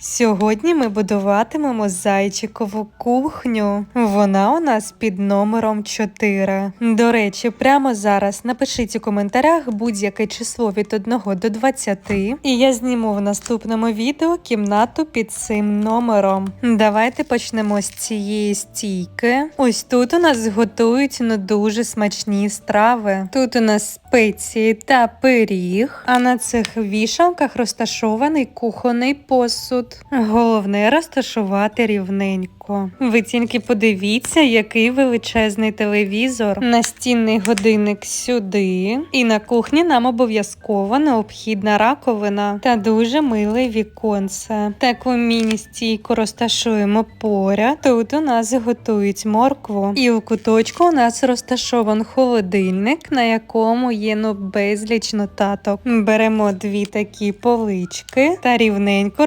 Сьогодні ми будуватимемо зайчикову кухню. Вона у нас під номером 4. До речі, прямо зараз напишіть у коментарях будь-яке число від 1 до 20, і я зніму в наступному відео кімнату під цим номером. Давайте почнемо з цієї стійки. Ось тут у нас готують ну дуже смачні страви. Тут у нас спеції та пиріг, а на цих вішалках розташований кухонний посуд. Головне розташувати рівненько. Ви тільки подивіться, який величезний телевізор. Настінний годинник сюди. І на кухні нам обов'язково необхідна раковина та дуже миле віконце. Таку міні-стійку розташуємо поряд. Тут у нас готують моркву. І у куточку у нас розташований холодильник, на якому є ну безліч нотаток. Беремо дві такі полички та рівненько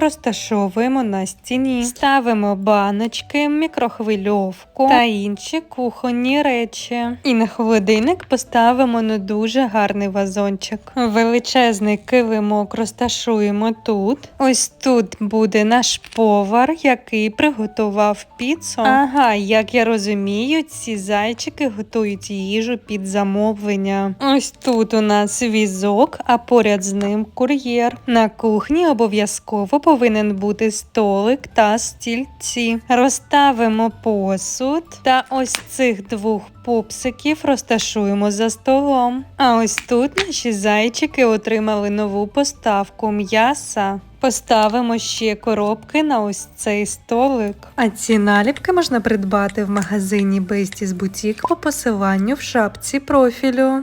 розташовуємо на стіні. Ставимо баночки, мікрохвильовку та інші кухонні речі. І на холодильник поставимо ну дуже гарний вазончик. Величезний килимок розташуємо тут. Ось тут буде наш повар, який приготував піцу. Ага, як я розумію, ці зайчики готують їжу під замовлення. Ось тут у нас візок, а поряд з ним кур'єр. На кухні обов'язково повинен бути столик та стільці. Розставимо посуд та ось цих двох пупсиків розташуємо за столом. А ось тут наші зайчики отримали нову поставку м'яса. Поставимо ще коробки на ось цей столик. А ці наліпки можна придбати в магазині Besties Boutique по посиланню в шапці профілю.